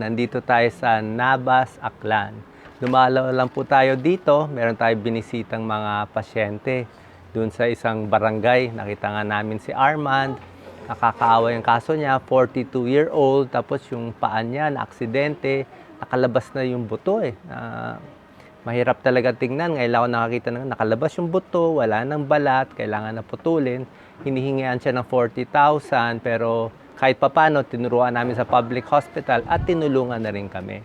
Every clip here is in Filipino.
Nandito tayo sa Nabas, Aklan. Dumalaw lang po tayo dito. Meron tayo binisitang mga pasyente doon sa isang barangay. Nakita nga namin si Armand. Nakakaawa yung kaso niya, 42-year-old. Tapos yung paan niya, na aksidente. Nakalabas na yung buto eh. Na- mahirap talaga tingnan. Ngayon ako nakakita na nakalabas yung buto, wala nang balat, kailangan na putulin. Hinihingian siya ng 40,000 pero kahit papano, tinuruan namin sa public hospital at tinulungan na rin kami.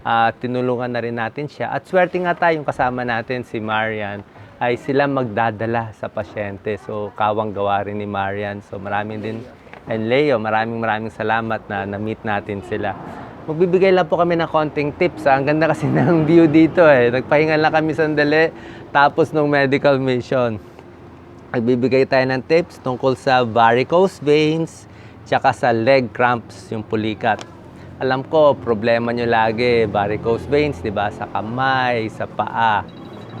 At tinulungan na rin natin siya. At swerte nga tayong kasama natin si Marian ay sila magdadala sa pasyente. So, kawang gawa rin ni Marian. So, maraming din, and Leo, maraming maraming salamat na na-meet natin sila. Magbibigay lang po kami ng konting tips. ah. Ang ganda kasi ng view dito eh. Nagpahinga lang kami sandali tapos ng medical mission. Nagbibigay tayo ng tips tungkol sa varicose veins tsaka sa leg cramps, yung pulikat. Alam ko, problema nyo lagi, varicose veins, di ba? Sa kamay, sa paa.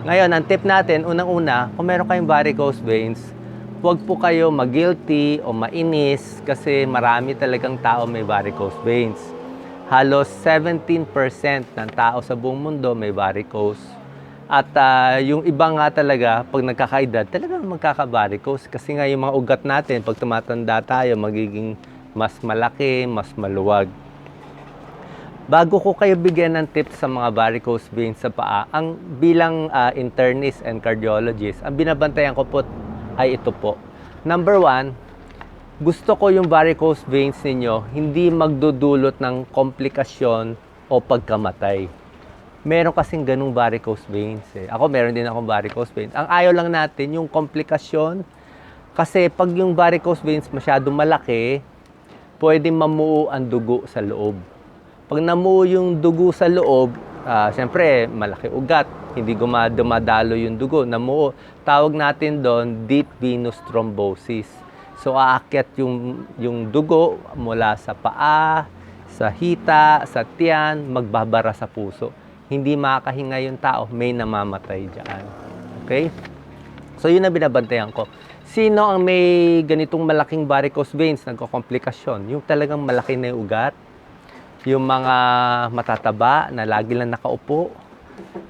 Ngayon, ang tip natin, unang-una, kung meron kayong varicose veins, huwag po kayo mag-guilty o mainis kasi marami talagang tao may varicose veins. Halos 17% ng tao sa buong mundo may varicose. At ah, yung iba nga talaga, pag nagkakaedad, talagang magkaka-varicose. Kasi nga yung mga ugat natin, pag tumatanda tayo, magiging mas malaki, mas maluwag. Bago ko kayo bigyan ng tips sa mga varicose veins sa paa, ang bilang ah, internist and cardiologist, ang binabantayan ko po ay ito po. Number one, gusto ko yung varicose veins ninyo hindi magdudulot ng komplikasyon o pagkamatay. Meron kasing ganung varicose veins. Eh. Ako meron din akong varicose veins. Ang ayaw lang natin yung komplikasyon kasi pag yung varicose veins masyado malaki, pwede mamuo ang dugo sa loob. Pag namuo yung dugo sa loob, ah, siyempre, malaki ugat. Hindi guma- dumadalo yung dugo. Namuo. Tawag natin doon deep venous thrombosis. So, aakyat yung, yung dugo mula sa paa, sa hita, sa tiyan, magbabara sa puso. Hindi makakahinga yung tao, may namamatay dyan. Okay? So, yun ang binabantayan ko. Sino ang may ganitong malaking varicose veins, nagkokomplikasyon? Yung talagang malaki na yung ugat, yung mga matataba na lagi lang nakaupo,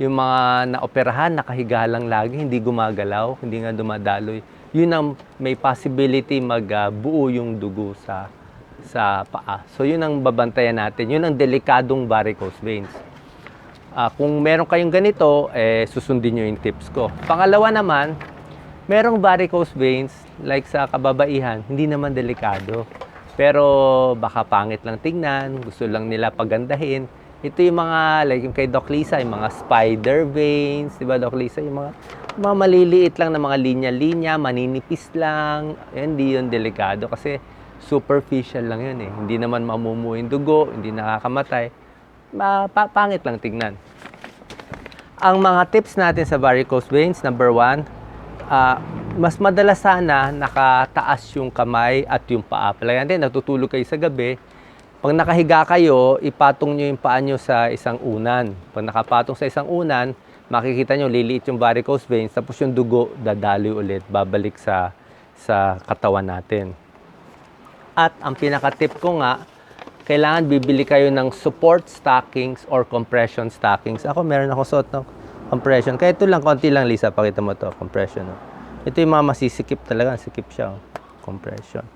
yung mga naoperahan, nakahiga lang lagi, hindi gumagalaw, hindi nga dumadaloy. Yun ang may possibility magbuo yung dugo sa sa paa. So yun ang babantayan natin. Yun ang delikadong varicose veins. Ah, kung meron kayong ganito, eh, susundin nyo yung tips ko. Pangalawa naman, merong varicose veins, like sa kababaihan, hindi naman delikado. Pero baka pangit lang tingnan, gusto lang nila pagandahin. Ito yung mga, like yung kay Doc Lisa, yung mga spider veins, di ba Doc Lisa? Yung mga, mga maliliit lang na mga linya-linya, maninipis lang. Yan, hindi yun delikado kasi superficial lang yun eh. Hindi naman mamumuo yung dugo, hindi nakakamatay. Ma, pa- pangit lang tignan. Ang mga tips natin sa varicose veins, number one, ah, mas madalas sana nakataas yung kamay at yung paa. Palagyan natin, natutulog kayo sa gabi. Pag nakahiga kayo, ipatong nyo yung paa nyo sa isang unan. Pag nakapatong sa isang unan, makikita nyo liliit yung varicose veins, tapos yung dugo dadaloy ulit, babalik sa, sa katawan natin. At ang pinaka-tip ko nga, kailangan bibili kayo ng support stockings or compression stockings. Ako meron ako suot ng compression. Kaya ito lang, konti lang Lisa, pakita mo to compression. Oh. Ito yung mga masisikip talaga, sikip siya. Oh. Compression.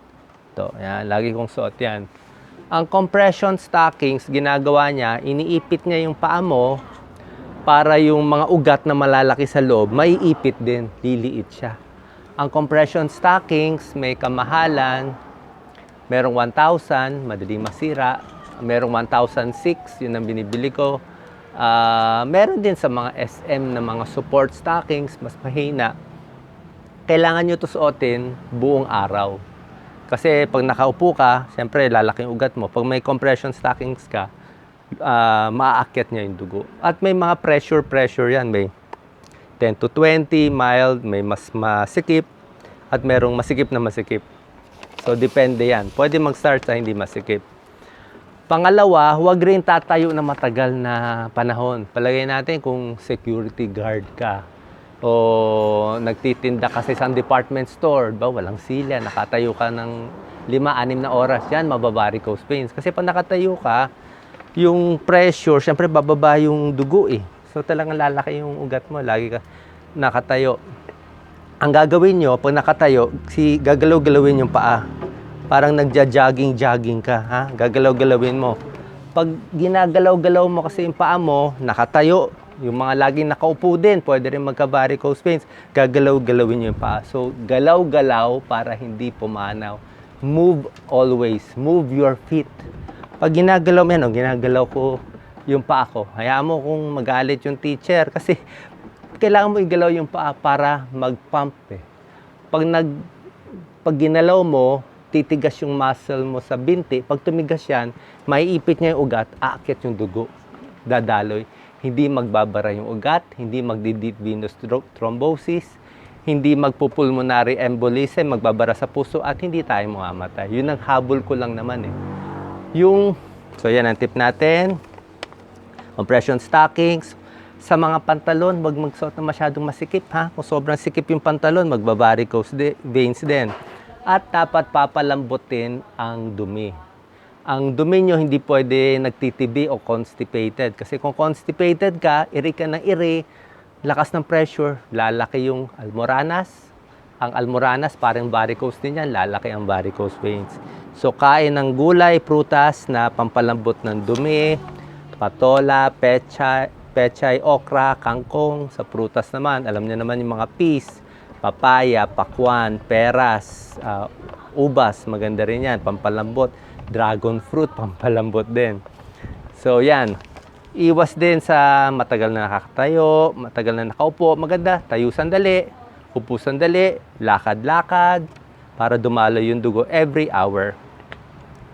Ito, yan, lagi kong suot yan. Ang compression stockings, ginagawa niya, iniipit niya yung paa mo para yung mga ugat na malalaki sa loob, maiipit din, liliit siya. Ang compression stockings, may kamahalan, Merong 1,000, madaling masira. Merong 1,006, yun ang binibili ko. Ah, meron din sa mga SM na mga support stockings, mas mahina. Kailangan nyo to suotin buong araw. Kasi pag nakaupo ka, siyempre lalaki yung ugat mo. Pag may compression stockings ka, ah, maaakyat niya yung dugo. At may mga pressure-pressure yan. May 10 to 20, mild, may mas masikip, at merong masikip na masikip. So, depende yan. Pwede mag-start sa hindi masikip. Pangalawa, huwag rin tatayo na matagal na panahon. Palagay natin kung security guard ka o nagtitinda ka sa department store, ba, walang silya, nakatayo ka ng lima, anim na oras yan, mabavaricose veins. Kasi pag nakatayo ka, yung pressure, syempre bababa yung dugo eh. So talagang lalaki yung ugat mo, lagi ka nakatayo. Ang gagawin nyo, pag nakatayo, si gagalaw-galawin yung paa. Parang nagja-jogging-jogging ka, ha? Gagalaw-galawin mo. Pag ginagalaw-galaw mo kasi yung paa mo, nakatayo, yung mga laging nakaupo din, pwede rin magka-varicose veins, gagalaw-galawin yung paa. So, galaw-galaw para hindi pumanaw. Move always. Move your feet. Pag ginagalaw mo yan, oh, ginagalaw ko yung paa ko. Hayaan mo kung magalit yung teacher kasi kailangan mo igalaw yung paa para mag-pump eh. Pag nag pag ginalaw mo, titigas yung muscle mo sa binti. Pag tumigas yan, maiipit niya yung ugat, aakyat yung dugo. Dadaloy. Hindi magbabara yung ugat, hindi magdi-deep venous thro- thrombosis, hindi magpupulmonary embolism, magbabara sa puso, at hindi tayo mamamatay. Yun ang habol ko lang naman eh. Yung, so yan ang tip natin. Compression stockings. Sa mga pantalon, wag magsuot na masyadong masikip ha. Kung sobrang sikip yung pantalon, magbavaricose di- veins din. At dapat papalambutin ang dumi. Ang dumi nyo hindi pwede nagtitibi o constipated. Kasi kung constipated ka, iri ka ng iri, lakas ng pressure, lalaki yung almoranas. Ang almoranas, parang varicose din yan, lalaki ang varicose veins. So, kain ng gulay, prutas na pampalambot ng dumi, patola, pechay, pechay, okra, kangkong. Sa prutas naman, alam niyo naman yung mga peas, papaya, pakwan, peras, ah, ubas, maganda rin yan, pampalambot. Dragon fruit, pampalambot din. So, yan. Iwas din sa matagal na nakakatayo, matagal na nakaupo. Maganda, tayo sandali, upo sandali, lakad-lakad, para dumalo yung dugo every hour.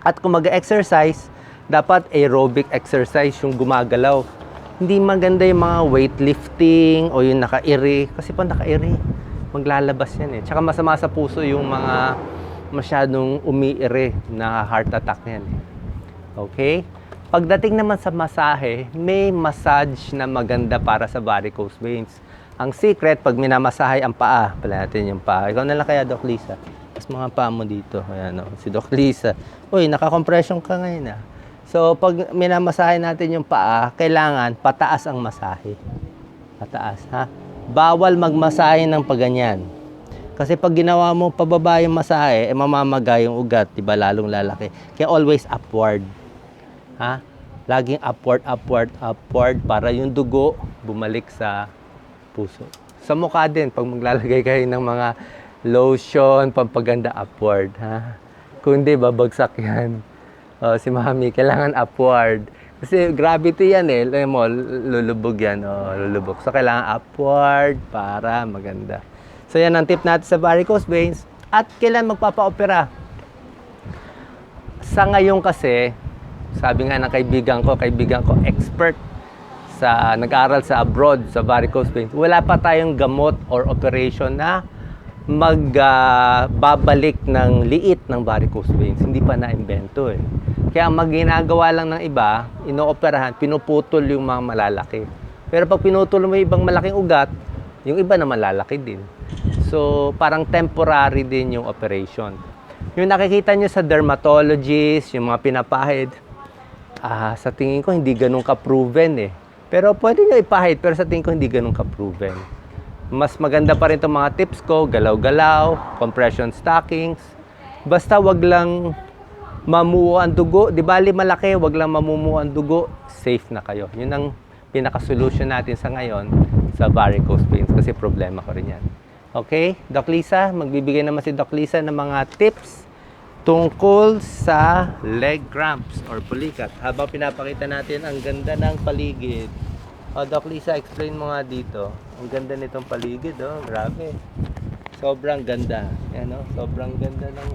At kung mag-exercise, dapat aerobic exercise yung gumagalaw. Hindi maganda yung mga weightlifting o yung naka-iri. Kasi pag naka-iri, maglalabas yan eh. Tsaka masama sa puso yung mga masyadong umiiri na heart attack yan eh. Okay? Pagdating naman sa masahe, may massage na maganda para sa varicose veins. Ang secret, pag minamasahe ang paa, pala natin yung paa. Ikaw na lang kaya, Doc Lisa. Tapos mga paa mo dito. Ayan, oh, si Doc Lisa. Uy, naka-compression ka ngayon ah. So, pag minamasahe natin yung paa, kailangan pataas ang masahe. Pataas, ha? Bawal magmasahe ng paganyan. Kasi pag ginawa mo pababa yung masahe, eh mamamaga yung ugat, di ba? Lalong lalaki. Kaya always upward. Ha? Laging upward, upward, upward para yung dugo bumalik sa puso. Sa mukha din, pag maglalagay kayo ng mga lotion, pampaganda upward. Ha? Kung hindi, babagsak yan. Oh, si mami, kailangan upward. Kasi gravity yan eh. Alam mo, lulubog yan. Oh, lulubog. So, kailangan upward para maganda. So, yan ang tip natin sa varicose veins. At kailan magpapa-opera? Sa ngayon kasi, sabi nga ng kaibigan ko, kaibigan ko, expert sa nag-aral sa abroad sa varicose veins, wala pa tayong gamot or operation na magbabalik ng liit ng varicose veins. Hindi pa na-invento eh. Kaya ang magginagawa lang ng iba, inooperahan, pinuputol yung mga malalaki. Pero pag pinutol mo yung ibang malaking ugat, yung iba na malalaki din. So, parang temporary din yung operation. Yung nakikita nyo sa dermatologist, yung mga pinapahid, ah, sa tingin ko hindi ganun ka-proven eh. Pero pwede nyo ipahid, pero sa tingin ko hindi ganun ka-proven. Mas maganda pa rin itong mga tips ko, galaw-galaw, compression stockings. Basta wag lang mamuo ang dugo. Di bali malaki, wag lang mamumuo ang dugo, safe na kayo. Yun ang pinaka-solution natin sa ngayon sa varicose veins kasi problema ko rin yan. Okay, Doc Lisa, magbibigay naman si Doc Lisa ng mga tips tungkol sa leg cramps or pulikat. Habang pinapakita natin ang ganda ng paligid. O, Doc Lisa, explain mo nga dito. Ang ganda nitong paligid, oh. Grabe. Sobrang ganda. Yan, oh. Sobrang ganda ng...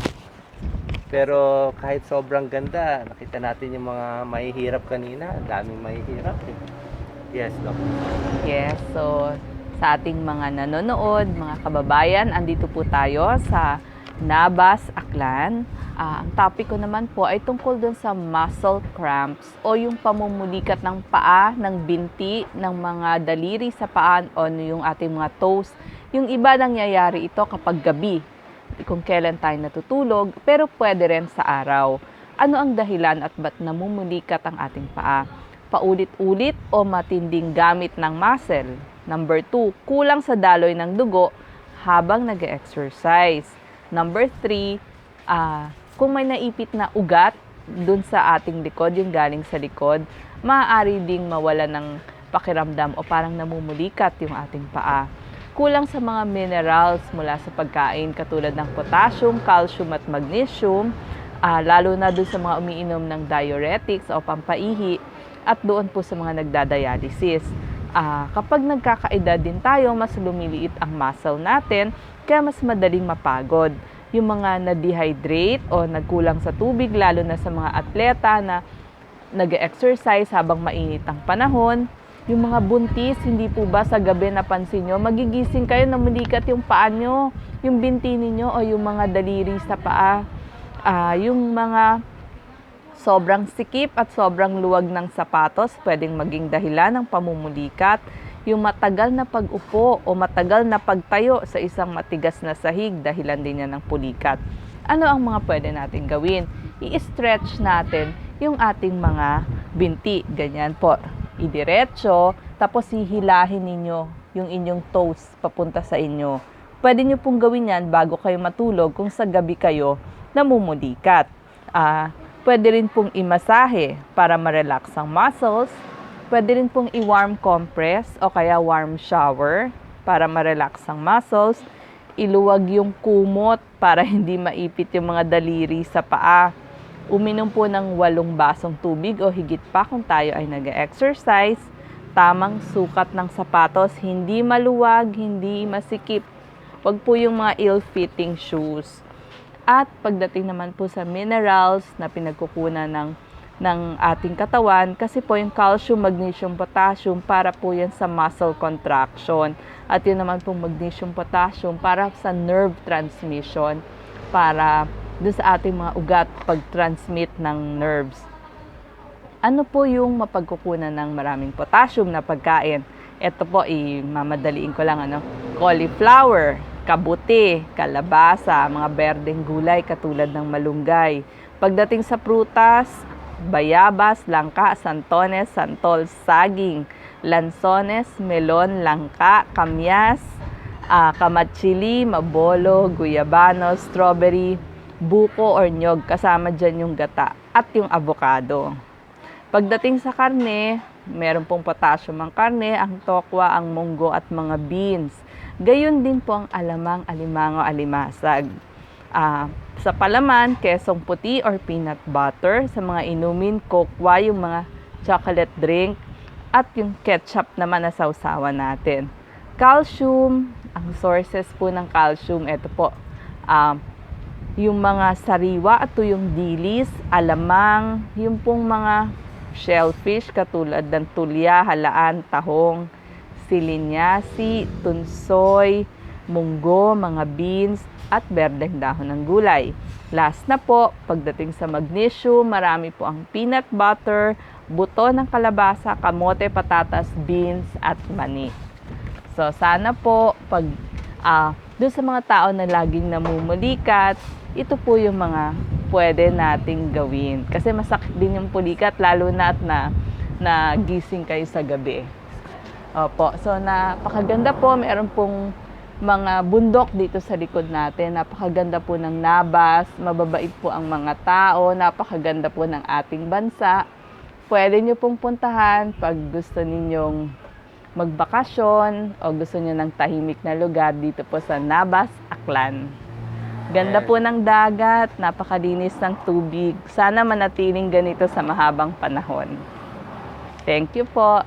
Pero kahit sobrang ganda, nakita natin yung mga mahihirap kanina. Ang daming mahihirap. Eh. Yes, Doc. Yes, so sa ating mga nanonood, mga kababayan, andito po tayo sa Nabas, Aklan. Ah, ang topic ko naman po ay tungkol dun sa muscle cramps o yung pamumulikat ng paa, ng binti, ng mga daliri sa paa o yung ating mga toes. Yung iba nangyayari ito kapag gabi, kung kailan tayo natutulog, pero pwede rin sa araw. Ano ang dahilan at ba't namumulikat ang ating paa? Paulit-ulit o matinding gamit ng muscle? Number 2, kulang sa daloy ng dugo habang nag exercise Number 3, ah, kung may naipit na ugat dun sa ating likod, yung galing sa likod, maaari ding mawala ng pakiramdam o parang namumulikat yung ating paa. Kulang sa mga minerals mula sa pagkain katulad ng potassium, calcium at magnesium, ah, lalo na dun sa mga umiinom ng diuretics o pampaihi at doon po sa mga nagdadialysis. Ah, kapag nagkakaedad din tayo, mas lumiliit ang muscle natin, kaya mas madaling mapagod. Yung mga na-dehydrate o nagkulang sa tubig, lalo na sa mga atleta na nag-exercise habang mainit ang panahon. Yung mga buntis, hindi po ba sa gabi napansin nyo, magigising kayo na mulikat yung paa nyo, yung binti ninyo o yung mga daliri sa paa. Ah, yung mga sobrang sikip at sobrang luwag ng sapatos pwedeng maging dahilan ng pamumulikat. Yung matagal na pag-upo o matagal na pagtayo sa isang matigas na sahig, dahilan din yan ng pulikat. Ano ang mga pwede natin gawin? I-stretch natin yung ating mga binti. Ganyan po. Idiretso, tapos hihilahin ninyo yung inyong toes papunta sa inyo. Pwede nyo pong gawin yan bago kayo matulog kung sa gabi kayo namumulikat. Ah, pwede rin pong imasahe para ma-relax ang muscles. Pwede rin pong i-warm compress o kaya warm shower para ma-relax ang muscles. Iluwag yung kumot para hindi maipit yung mga daliri sa paa. Uminom po ng walong basong tubig o higit pa kung tayo ay nag-exercise. Tamang sukat ng sapatos, hindi maluwag, hindi masikip. Huwag po yung mga ill-fitting shoes. At pagdating naman po sa minerals na pinagkukunan ng, ng ating katawan, kasi po yung calcium, magnesium, potassium, para po yan sa muscle contraction. At yun naman pong magnesium, potassium, para sa nerve transmission, para doon sa ating mga ugat pag-transmit ng nerves. Ano po yung mapagkukunan ng maraming potassium na pagkain? Ito po, i-mamadaliin ko lang, ano, cauliflower, kabuti, kalabasa, mga berdeng gulay katulad ng malunggay. Pagdating sa prutas, bayabas, langka, santones, santol, saging, lansones, melon, langka, kamyas, ah, kamatsili, mabolo, guyabano, strawberry, buko or nyog, kasama dyan yung gata at yung avocado. Pagdating sa karne, meron pong potassium ang karne, ang tokwa, ang munggo at mga beans. Gayon din po ang alamang, alimango, alimasag. Ah, sa palaman, kesong puti or peanut butter. Sa mga inumin, kokwa, yung mga chocolate drink. At yung ketchup naman na sausawan natin. Calcium, ang sources po ng calcium, ito po. Ah, yung mga sariwa at yung dilis, alamang, yung pong mga shellfish katulad ng tulya, halaan, tahong, silinyasi, tunsoy, munggo, mga beans, at berdeng dahon ng gulay. Last na po, pagdating sa magnesium, marami po ang peanut butter, buto ng kalabasa, kamote, patatas, beans, at mani. So, sana po, pag ah doon sa mga tao na laging namumulikat, ito po yung mga pwede nating gawin. Kasi masakit din yung pulikat, lalo na at na, na gising kayo sa gabi. Opo, so napakaganda po. Meron pong mga bundok dito sa likod natin. Napakaganda po ng nabas, mababait po ang mga tao, napakaganda po ng ating bansa. Pwede nyo pong puntahan pag gusto ninyong magbakasyon o gusto niyo ng tahimik na lugar dito po sa Nabas, Aklan. Ganda po ng dagat, napakalinis ng tubig. Sana manatiling ganito sa mahabang panahon. Thank you po.